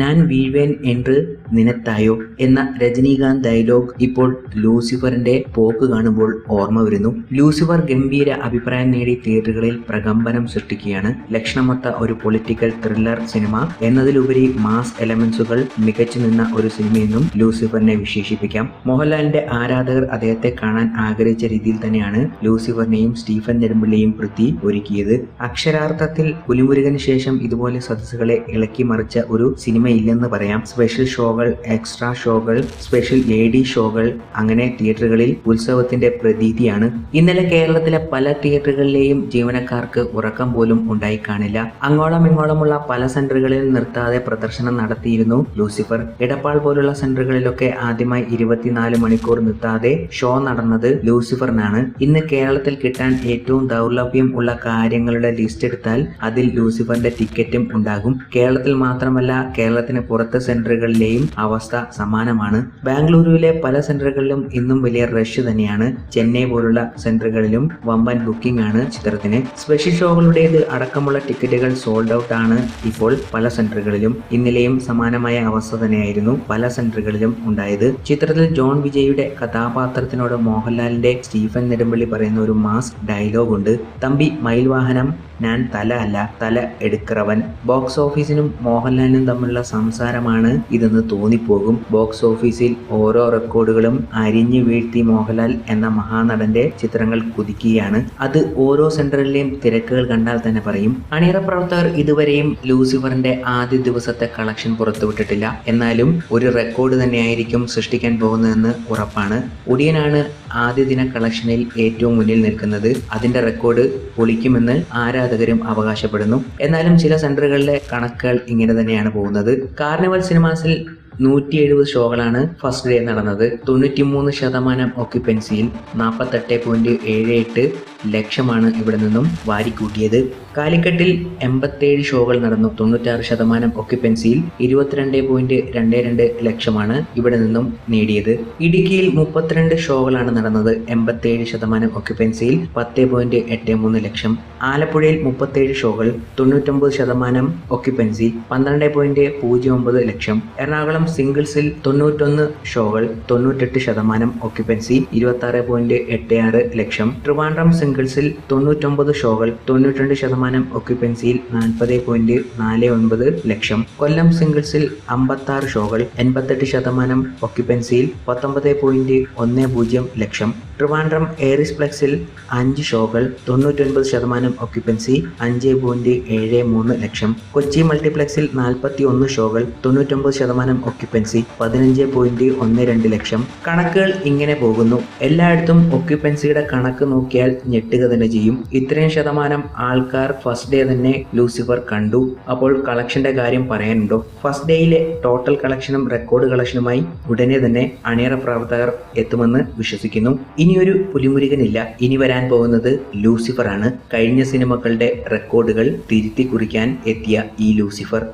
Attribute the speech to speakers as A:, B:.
A: ഞാൻ വീഴ്വേൻ എന്ന് നിനത്തായോ എന്ന രജനീകാന്ത് ഡയലോഗ് ഇപ്പോൾ ലൂസിഫറിന്റെ പോക്ക് കാണുമ്പോൾ ഓർമ്മ വരുന്നു. ലൂസിഫർ ഗംഭീര അഭിപ്രായം നേടി തിയേറ്ററുകളിൽ പ്രകമ്പനം സൃഷ്ടിക്കുകയാണ്. ലക്ഷണമൊത്ത ഒരു പൊളിറ്റിക്കൽ ത്രില്ലർ സിനിമ എന്നതിലുപരി മാസ് എലമെന്റ്സുകൾ മികച്ചു നിന്ന ഒരു സിനിമയെന്നും ലൂസിഫറിനെ വിശേഷിപ്പിക്കാം. മോഹൻലാലിന്റെ ആരാധകർ അദ്ദേഹത്തെ കാണാൻ ആഗ്രഹിച്ച രീതിയിൽ തന്നെയാണ് ലൂസിഫറിനെയും സ്റ്റീഫൻ നെടുമ്പിള്ളിയും പൃഥ്വി ഒരുക്കിയത്. അക്ഷരാർത്ഥത്തിൽ പുലിമുരുകന് ശേഷം ഇതുപോലെ സദസ്സുകളെ ഇളക്കി മറിച്ച ഒരു സിനിമയില്ലെന്ന് പറയാം. സ്പെഷ്യൽ ഷോകൾ എക്സ്ട്രാ ഷോകൾ സ്പെഷ്യൽ എ ഡി ഷോകൾ അങ്ങനെ തിയേറ്ററുകളിൽ ഉത്സവത്തിന്റെ പ്രതീതിയാണ്. ഇന്നലെ കേരളത്തിലെ പല തിയേറ്ററുകളിലെയും ജീവനക്കാർക്ക് ഉറക്കം പോലും ഉണ്ടായി കാണില്ല. അങ്ങോളം ഇങ്ങോളമുള്ള പല സെന്ററുകളിൽ നിർത്താതെ പ്രദർശനം നടത്തിയിരുന്നു ലൂസിഫർ. ഇടപ്പാൾ പോലുള്ള സെന്ററുകളിലൊക്കെ ആദ്യമായി ഇരുപത്തിനാല് മണിക്കൂർ നിർത്താതെ ഷോ നടന്നത് ലൂസിഫറിനാണ്. ഇന്ന് കേരളത്തിൽ കിട്ടാൻ ഏറ്റവും ദൗർലഭ്യം ഉള്ള കാര്യങ്ങളുടെ ലിസ്റ്റ് എടുത്താൽ അതിൽ ലൂസിഫറിന്റെ ടിക്കറ്റും ഉണ്ടാകും. കേരളത്തിൽ മാത്രമല്ല കേരളത്തിന് പുറത്തെ സെന്ററുകളിലെയും അവസ്ഥ സമാനമാണ്. ബാംഗ്ലൂരുവിലെ പല സെന്ററുകളിലും ഇന്നും വലിയ റഷ് തന്നെയാണ്. ചെന്നൈ പോലുള്ള സെന്ററുകളിലും വമ്പൻ ബുക്കിംഗ് ആണ് ചിത്രത്തിന്. സ്പെഷ്യൽ ഷോകളുടേത് അടക്കമുള്ള ടിക്കറ്റുകൾ സോൾഡ് ഔട്ട് ആണ് ഇപ്പോൾ പല സെന്ററുകളിലും. ഇന്നലെയും സമാനമായ അവസ്ഥ തന്നെയായിരുന്നു പല സെന്ററുകളിലും ഉണ്ടായത്. ചിത്രത്തിൽ ജോൺ വിജയുടെ കഥാപാത്രത്തിനോട് മോഹൻലാലിന്റെ സ്റ്റീഫൻ നെടുമ്പള്ളി പറയുന്ന ഒരു മാസ് ഡയലോഗ് ഉണ്ട്. തമ്പി മയിൽവാഹനം ഞാൻ തല അല്ല തല എടുക്കറവൻ. ബോക്സ് ഓഫീസിനും മോഹൻലാലിനും തമ്മിലുള്ള സംസാരമാണ് ഇതെന്ന് തോന്നിപ്പോകും. ബോക്സ് ഓഫീസിൽ ഓരോ റെക്കോർഡുകളും അരിഞ്ഞു വീഴ്ത്തി മോഹൻലാൽ എന്ന മഹാനടന്റെ ചിത്രങ്ങൾ കുതിക്കുകയാണ്. അത് ഓരോ സെന്ററിലെയും തിരക്കുകൾ കണ്ടാൽ തന്നെ പറയും. അണിയറ പ്രവർത്തകർ ഇതുവരെയും ലൂസിഫറിന്റെ ആദ്യ ദിവസത്തെ കളക്ഷൻ പുറത്തുവിട്ടിട്ടില്ല. എന്നാലും ഒരു റെക്കോർഡ് തന്നെയായിരിക്കും സൃഷ്ടിക്കാൻ പോകുന്നതെന്ന് ഉറപ്പാണ്. ഒടിയനാണ് ആദ്യ ദിന കളക്ഷനിൽ ഏറ്റവും മുന്നിൽ നിൽക്കുന്നത്. അതിന്റെ റെക്കോർഡ് പൊളിക്കുമെന്ന് ആരാധകരും അവകാശപ്പെടുന്നു. എന്നാലും ചില സെന്ററുകളിലെ കണക്കുകൾ ഇങ്ങനെ തന്നെയാണ് പോകുന്നത്. കാർണിവൽ സിനിമാസിൽ നൂറ്റി എഴുപത് ഷോകളാണ് ഫസ്റ്റ് ഡേ നടന്നത്. തൊണ്ണൂറ്റിമൂന്ന് ശതമാനം ഓക്യുപ്പൻസിയിൽ നാൽപ്പത്തെട്ട് പോയിന്റ് ഏഴ് എട്ട് ലക്ഷമാണ് ഇവിടെ നിന്നും വാരിക്കൂട്ടിയത്. കാലിക്കട്ടിൽ എൺപത്തേഴ് ഷോകൾ നടന്നു തൊണ്ണൂറ്റാറ് ശതമാനം ഒക്യുപ്പൻസിയിൽ ഇരുപത്തിരണ്ട് പോയിന്റ് രണ്ട് രണ്ട് ലക്ഷമാണ് ഇവിടെ നിന്നും നേടിയത്. ഇടുക്കിയിൽ മുപ്പത്തിരണ്ട് ഷോകളാണ് നടന്നത് എൺപത്തേഴ് ശതമാനം ഒക്യുപ്പൻസിയിൽ പത്ത് പോയിന്റ് എട്ട് മൂന്ന് ലക്ഷം. ആലപ്പുഴയിൽ മുപ്പത്തേഴ് ഷോകൾ തൊണ്ണൂറ്റൊമ്പത് ശതമാനം ഒക്യുപ്പൻസി പന്ത്രണ്ട് പോയിന്റ് പൂജ്യം ഒമ്പത് ലക്ഷം. എറണാകുളം സിംഗിൾസിൽ തൊണ്ണൂറ്റൊന്ന് ഷോകൾ തൊണ്ണൂറ്റെട്ട് ശതമാനം ഒക്യുപ്പൻസി ഇരുപത്തി ആറ് പോയിന്റ് എട്ട് ആറ് ലക്ഷം. ട്രിവാൻഡ്രം സിംഗിൾസിൽ തൊണ്ണൂറ്റൊമ്പത് ഷോകൾ തൊണ്ണൂറ്റിരണ്ട് ശതമാനം ഒക്യുപ്പൻസിയിൽ നാൽപ്പത് പോയിന്റ് നാല് ഒൻപത് ലക്ഷം. കൊല്ലം സിംഗിൾസിൽ അമ്പത്തി ആറ് ഷോകൾ എൺപത്തെട്ട് ശതമാനം ഒക്യുപ്പൻസിയിൽ പത്തൊമ്പത് പോയിന്റ് ഒന്ന് പൂജ്യം ലക്ഷം. ട്രിവാൻഡ്രം എയറിസ് പ്ലക്സിൽ അഞ്ച് ഷോകൾ തൊണ്ണൂറ്റൊൻപത് ശതമാനം ഒക്യുപ്പൻസി അഞ്ച് പോയിന്റ് ഏഴ് മൂന്ന് ലക്ഷം. കൊച്ചി മൾട്ടിപ്ലക്സിൽ നാൽപ്പത്തി ഒന്ന് ഷോകൾ തൊണ്ണൂറ്റൊമ്പത് ശതമാനം ഒക്യുപ്പൻസി പതിനഞ്ച് പോയിന്റ് ഒന്ന് രണ്ട് ലക്ഷം. കണക്കുകൾ ഇങ്ങനെ പോകുന്നു. എല്ലായിടത്തും ഒക്യുപ്പൻസിയുടെ കണക്ക് നോക്കിയാൽ ഞെട്ടുക തന്നെ ചെയ്യും. ഇത്രയും ശതമാനം ആൾക്കാർ ഫസ്റ്റ് ഡേ തന്നെ ലൂസിഫർ കണ്ടു. അപ്പോൾ കളക്ഷന്റെ കാര്യം പറയാനുണ്ടോ? ഫസ്റ്റ് ഡേയിലെ ടോട്ടൽ കളക്ഷനും റെക്കോർഡ് കളക്ഷനുമായി ഉടനെ തന്നെ അണിയറ പ്രവർത്തകർ എത്തുമെന്ന് വിശ്വസിക്കുന്നു. ഇനിയൊരു പുലിമുരുകനില്ല. ഇനി വരാൻ പോകുന്നത് ലൂസിഫർ ആണ് കഴിഞ്ഞ സിനിമകളുടെ റെക്കോർഡുകൾ തിരുത്തി കുറിക്കാൻ എത്തിയ ഈ ലൂസിഫർ.